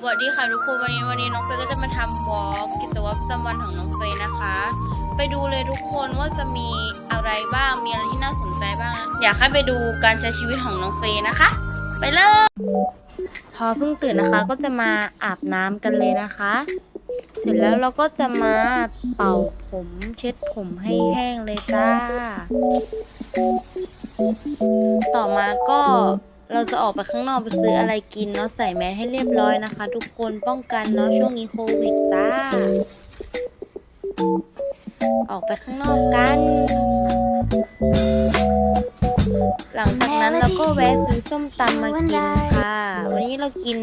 สวัสดีค่ะทุกคนวันนี้วันนี้น้องเฟยก็จะมาทำวอล์กกิจวัตรประจำวันของน้องเฟยนะคะ ไปดูเลยทุกคนว่าจะมีอะไรบ้างมีอะไรที่น่าสนใจบ้าง อยากให้ไปดูการใช้ชีวิตของน้องเฟยนะคะ ไปเลยพอเพิ่งตื่นนะคะก็จะมาอาบน้ำกันเลยนะคะ เสร็จแล้วเราก็จะมาเป่าผมเช็ดผมให้แห้งเลยจ้า ต่อมาก็ เราจะออกไปข้างนอกไปซื้ออะไรกินเนาะใส่แมสให้เรียบร้อยนะคะ ทุกคนป้องกันเนาะช่วงนี้โควิดจ้า ออกไปข้างนอกกัน หลังจากนั้นเราก็แวะซื้อส้มตำมากินค่ะ วันนี้เรากิน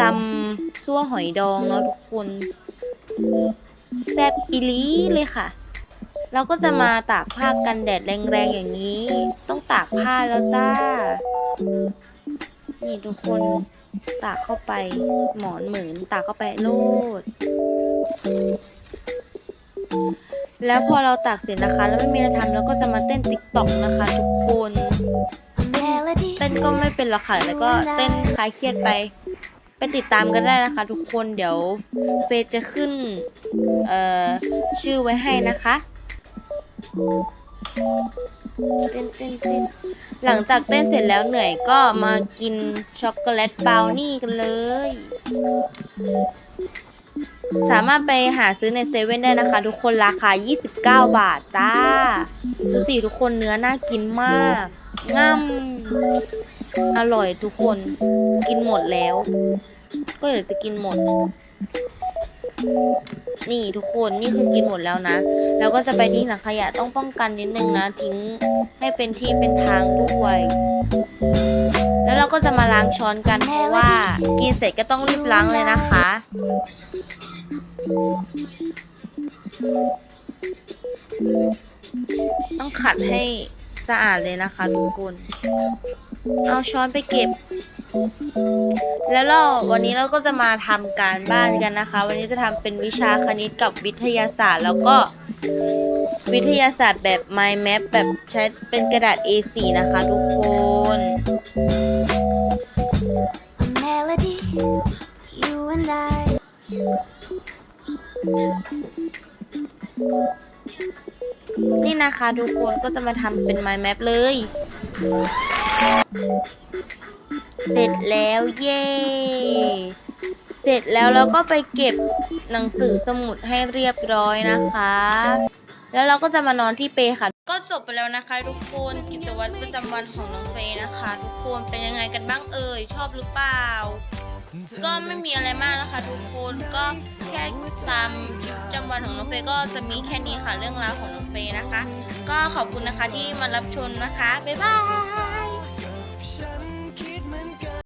ตำซั่วหอยดองเนาะทุกคนแซ่บอีลีเลยค่ะเราก็จะมาตากผ้ากันแดดแรงๆอย่างนี้ ต้องตากผ้าแล้วจ้า นี่ทุกคนตากเข้าไปหมอนเหมือนตากเข้าไปโลด แล้วพอเราตากเสร็จนะคะ แล้วไม่มีอะไรทำเราก็จะมาเต้นติ๊กต็อกนะคะทุกคนเต้นก็ไม่เป็นหรอกค่ะแต่ก็เต้นคลายเครียดไป ไปติดตามกันได้นะคะ ทุกคนเดี๋ยวเฟซจะขึ้นเอ่อชื่อไว้ให้นะคะ เต้นเต้นเต้นหลังจากเต้นเสร็จแล้วเหนื่อยก็มากินช็อกโกแลตบราวนี่กันเลย สามารถไปหาซื้อในเซเว่นได้นะคะ ทุกคนราคา 29 บาทจ้าดูสิทุกคนเนื้อน่ากินมากง่ำอร่อยทุกคนกินหมดแล้ว ก็เดี๋ยวจะกินหมด นี่ทุกคนนี่คือกินหมดแล้วนะ แล้วก็จะไปทิ้งถังขยะต้องป้องกันนิดนึงนะ ทิ้งให้เป็นที่เป็นทางด้วย แล้วเราก็จะมาล้างช้อนกันเพราะว่า กินเสร็จก็ต้องรีบล้างเลยนะคะ ต้องขัดให้สะอาดเลยนะคะทุกคน เอาช้อนไปเก็บ แล้วเราวันนี้เราก็จะมาทำการบ้านกันนะคะ วันนี้จะทำเป็นวิชาคณิตกับวิทยาศาสตร์ แล้วก็วิทยาศาสตร์แบบ mind map แบบใช้เป็นกระดาษ A4 นะคะทุกคน melody, you and I. นี่นะคะทุกคนก็จะมาทำเป็น mind map เลย เสร็จแล้วเย้เสร็จแล้วเราก็ไปเก็บหนังสือสมุดให้เรียบร้อยนะคะ แล้วเราก็จะมานอนที่เปค่ะ ก็จบไปแล้วนะคะ ทุกคนกิจวัตรประจำวันของน้องเฟยนะคะ ทุกคนเป็นยังไงกันบ้างเอ่ยชอบหรือเปล่า ก็ไม่มีอะไรมากนะคะ ทุกคนก็แค่ตามชีวิตประจำวันของน้องเฟยก็จะมีแค่นี้ค่ะเรื่องราวของน้องเฟยนะคะ ก็ขอบคุณนะคะที่มารับชมนะคะบ๊ายบาย